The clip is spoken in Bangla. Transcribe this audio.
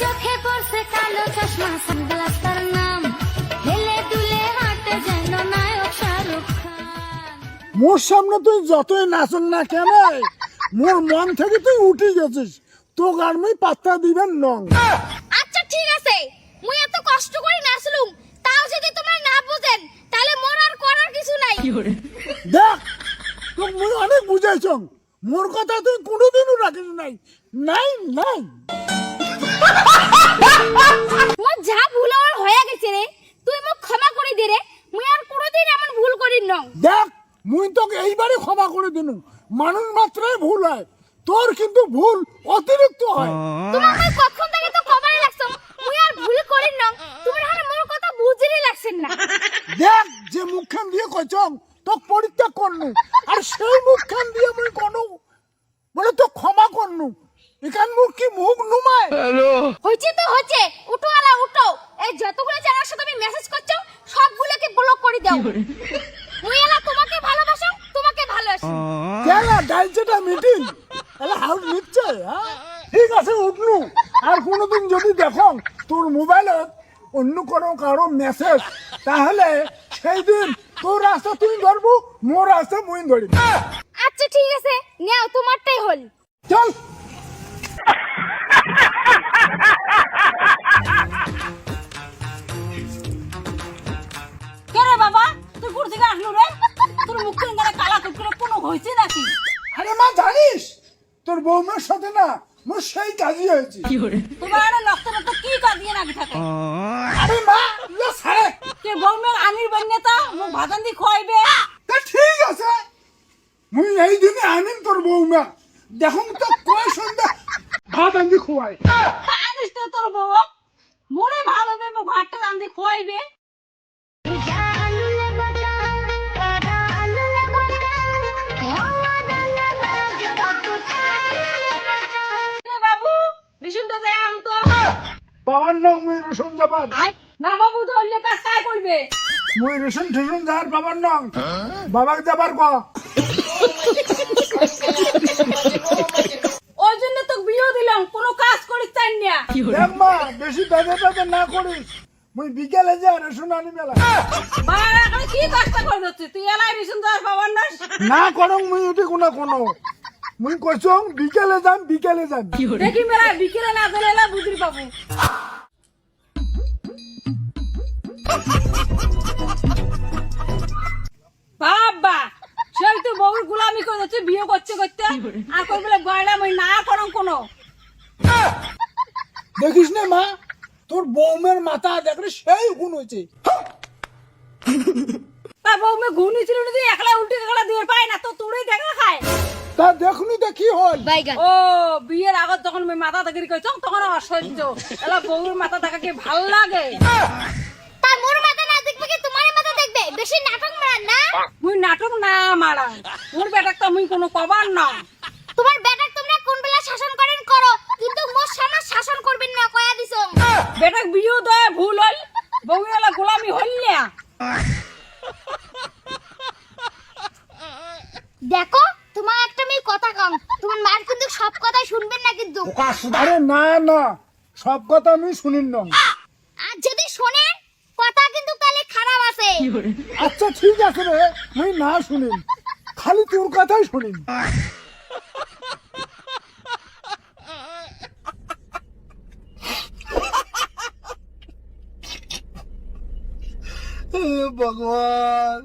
চোখে পড়ছে কালো চশমা সানগ্লাস তার নাম। হেলে দুলে হাঁটে যেন নায়ক শাহরুখ খান। মোর সামনে তুই যতই নাচন না কেন মোর মন থেকে তুই উঠে গেছিস। তো আর মুই পাত্তা দিবেন নং। আচ্ছা ঠিক আছে। মুই এত কষ্ট করে নাচলুম তাও যদি তোমরা না বুঝেন তাহলে মোর আর করার কিছু নাই। দেখ তোকে মুই অনেক বুঝাইছ। মোর কথা তুই কোনোদিনও রাখিস নাই। নাই নাই। মোর যা ভুল আমার হয়ে গেছে রে তুই মোক ক্ষমা করে দে রে মুই আর কোনোদিন এমন ভুল করি নং। দেখ মুই তোকে এইবারে ক্ষমা করে দিনু মানুষ মাত্রই ভুল হয় তোর কিন্তু ভুল অতিরিক্ত হয়। তোমার মই কখন থেকে তো কবারে লাগছো মুই আর ভুল করি নং। তুমি আর মোর কথা বুঝিরে লাগছেন না। দেখ যে মুখখান দিয়ে কইছং তোকে পরিত্যাগ করনু আর সেই মুখখান দিয়ে মুই কোনো বলে তো ক্ষমা করনু এখান মুখ কি মুখ নুমায়? হয়েছে তো হচ্ছে উঠো আলা উঠো। এই যতগুলো জানার সাথে তুমি মেসেজ করছ সবগুলোকে ব্লক করে দাও। মুই এলা তোমাকে ভালোবাসো তোমাকে ভালোবাসি। কেন ডাইলছেটা মিটিং তাহলে হাউস হ্যাঁ ঠিক আছে উঠনু আর কোনোদিন যদি দেখো তোর মোবাইলে অন্য কোনো কারও মেসেজ তাহলে সেই দিন তোর রাস্তা তুই ধরবো মোর রাস্তা মুই ধরি আচ্ছা ঠিক আছে। নাও তোমারটাই হল। হয়েছে নাকি? আরে মা জানিস? তোর বৌমার সাথে না মোর সেই কাজই হয়েছে। তোমার আরে লক্ষ লক্ষ কি কাঁদিয়ে নাকি থাকে? আরে মা ইয়া ছাড়ে। কে বউমের আনির বান্যতা মুখ ভাতান দি খোয়াইবে। তা ঠিক আছে। মুই এই দিনে আনিম তোর বৌমা। দেখুন তো কয় সন্ধ্যা ভাত আনবি খোয়াই আনিস তো তোর বউ। মনে ভালো হবে মুখ ভাতটা রান্ধি খোয়াইবে। বিশুনটা দে আম তো বাবার নাম মুই রেশন যাবার না বাবু অন্য কাজ কাজ করবে? মুই রেশন ঠেশন যাবার বাবার নাম বাবাকে যাবার ক? ওই জন্য তো বিয়ে দিলাম কোনো কাজ করিস চাই না? মা বেশি বেঁধে বেঁধে না করিস। মুই বিকেলে যা রেশন আনি মেলা। এখন কি কাজটা করে তুই এলাই রেশন দেওয়ার পাবার না না করং মুই উঠি কোনো কোনো। মুই কইছং বিকেলে যাম বিকেলে যাম। দেখি মেলা বিকেলে না দিলে এলা বুঝি পাবো। বাবা সেই তো বউর গুলামি করে যাচ্ছে বিয়ে করছে করতে আর কই বলে গয়না মই না করং কোনো। দেখিস না মা? তোর বৌমের মাথা দেখলে সেই গুণ হয়েছে তা বউ মে ঘুনি না তুই একলা উল্টে একলা দিয়ে পায় না তো তোরই দেখা খায়। তা দেখুনি তো কি হল ও বিয়ের আগত যখন আমি মাথা দেখি কইছ তখন অসহ্য এলা বউর মাথা দেখাকে ভালো লাগে। তা মোর মাথা না দেখবে কি তোমার মাথা দেখবে? বেশি নাটক মারান না? মুই নাটক না মারা। মোর বেটাক তো মুই কোনো কবার না। তোমার বেটাক তোমরা কোন বেলা শাসন করেন করো কিন্তু মোর সামনে শাসন করবেন না কয়া দিছো। বেটাক বিয়ে দেয় ভুল হল। বউ এলা গোলামি হল না। দেখো তোমার একটা মেয়ে কথা কম তোমার মার কিন্তু সব কথাই শুনবেন না কিন্তু। আরে না না। সব কথা আমি শুনিন না। আর যদি শোনেন কথা কিন্তু তাহলে খারাপ আছে। আচ্ছা ঠিক আছে রে। মুই না শুনিন খালি তোর কথাই শুনিন ভগবান।